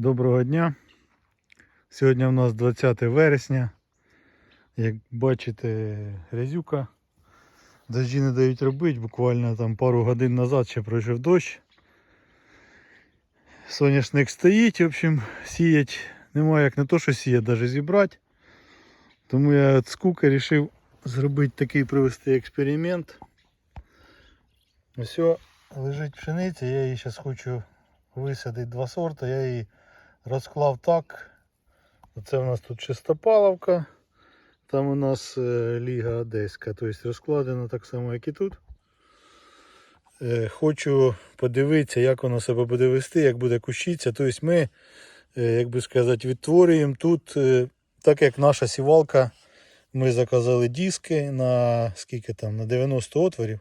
Доброго дня. Сьогодні у нас 20 вересня. Як бачите, грязюка. Дожді не дають робити, буквально там пару годин назад ще пройшов дощ. Соняшник стоїть, в общем, сіять немає як не то, що сіяти, навіть зібрати. Тому я від скуки вирішив зробити такий провести експеримент. Ось лежить пшениця, я її зараз хочу висадити два сорти, я її розклав так. Оце у нас тут шестопаловка. Там у нас е, Ліга Одеська, тобто розкладено так само, як і тут. Е, Хочу подивитися, як воно себе буде вести, як буде кущитися. Тобто ми, е, як би сказати, відтворюємо тут, так як наша сівалка, ми заказали диски на скільки там, на 90 отворів,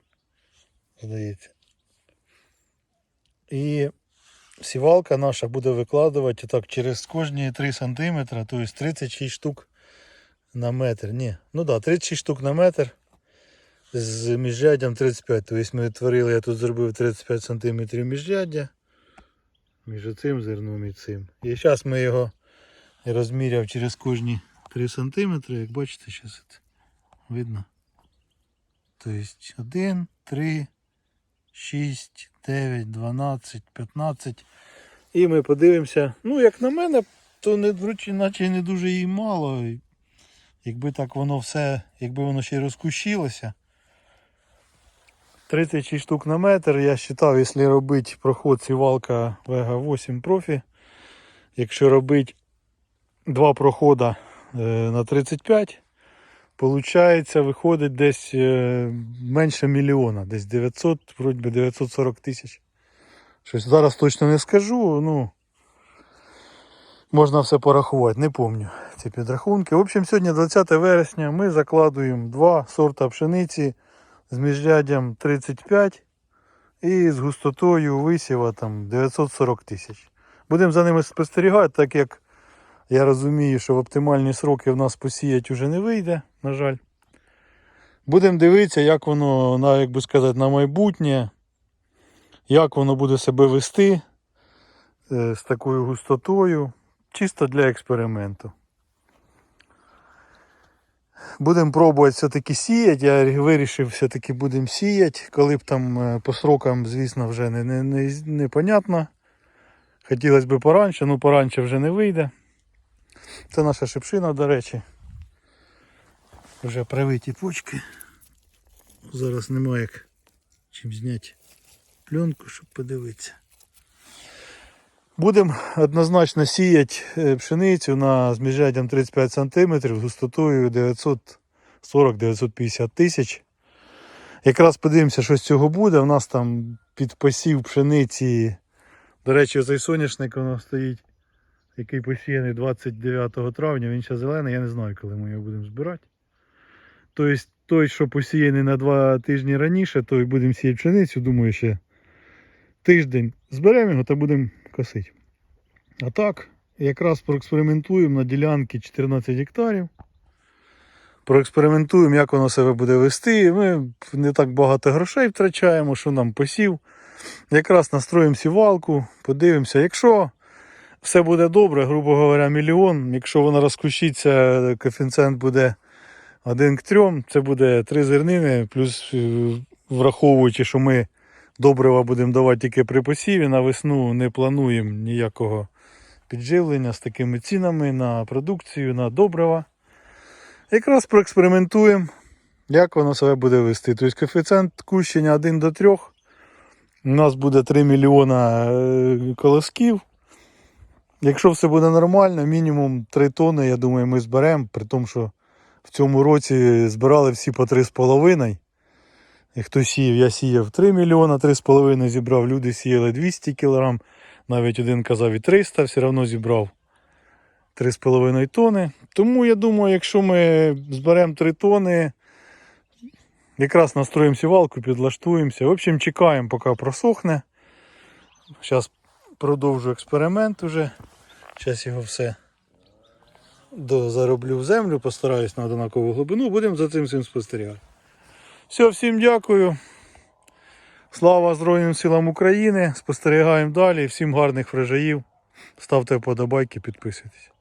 здається. І сівалка наша буде викладувати так через кожні 3 см, тобто 36 штук на метр. Ні, ну да, 36 штук на метр з міжряддям 35. Тобто ми творили, я тут зробив 35 см міжряддя між цим зерном і цим. І зараз ми його розміряв через кожні 3 см, як бачите, зараз видно. Тобто 1, 3, 6, 9, 12, 15. І ми подивимося. Ну, як на мене, то не наче не дуже їй мало. Якби так воно все, якби воно ще й розкущилося. 36 штук на метр. Я вважав, якщо робити проход сівалка Vega 8 Profi, якщо робити два проходи е, на 35, Получається, виходить десь е, менше мільйона, десь 900, вроді би 940 тисяч. Щось зараз точно не скажу, ну можна все порахувати, не пам'ятаю ці підрахунки. В общем, сьогодні 20 вересня ми закладуємо два сорта пшениці з міжряддям 35 і з густотою висіва там 940 тисяч. Будемо за ними спостерігати, так як я розумію, що в оптимальні сроки в нас посіять уже не вийде, на жаль. Будемо дивитися, як воно, на, як би сказати, на майбутнє, як воно буде себе вести е, з такою густотою, чисто для експерименту. Будемо пробувати все-таки сіяти. Я вирішив, все-таки будемо сіяти, коли б там е, по срокам, звісно, вже не, не, не, непонятно. Хотілося б пораньше, ну пораньше вже не вийде. Це наша шипшина, до речі. Вже привиті почки. Зараз немає як чим зняти пленку, щоб подивитися. Будемо однозначно сіяти е, пшеницю на з міжряддям 35 см густотою 940-950 тисяч. Якраз подивимося, що з цього буде. У нас там під посів пшениці. До речі, цей соняшник воно стоїть який посіяний 29 травня, він ще зелений, я не знаю, коли ми його будемо збирати. Тобто той, що посіяний на два тижні раніше, той будемо сіяти пшеницю, думаю, ще тиждень зберемо його та будемо косити. А так, якраз проекспериментуємо на ділянці 14 гектарів. Проекспериментуємо, як воно себе буде вести. Ми не так багато грошей втрачаємо, що нам посів. Якраз настроїмо сівалку, подивимося, якщо все буде добре, грубо говоря, мільйон. Якщо вона розкущиться, коефіцієнт буде 1 к 3, це буде 3 зернини, плюс е, враховуючи, що ми добрива будемо давати тільки при посіві, на весну не плануємо ніякого підживлення з такими цінами на продукцію, на добрива. Якраз проекспериментуємо, як воно себе буде вести. Тобто коефіцієнт кущення 1 до 3. У нас буде 3 мільйона е, колосків. Якщо все буде нормально, мінімум 3 тони, я думаю, ми зберемо, при тому, що в цьому році збирали всі по 3,5. І хто сіяв, я сіяв 3 мільйона, 3,5 зібрав, люди сіяли 200 кг, навіть один казав і 300, все одно зібрав 3,5 тони. Тому я думаю, якщо ми зберемо 3 тони, якраз настроїмо сівалку, підлаштуємося. В общем, чекаємо, поки просохне. Зараз продовжу експеримент уже. Зараз його все зароблю в землю, постараюсь на однакову глибину, будемо за цим всім спостерігати. Все, всім дякую. Слава Збройним силам України. Спостерігаємо далі. Всім гарних врожаїв. Ставте вподобайки, підписуйтесь.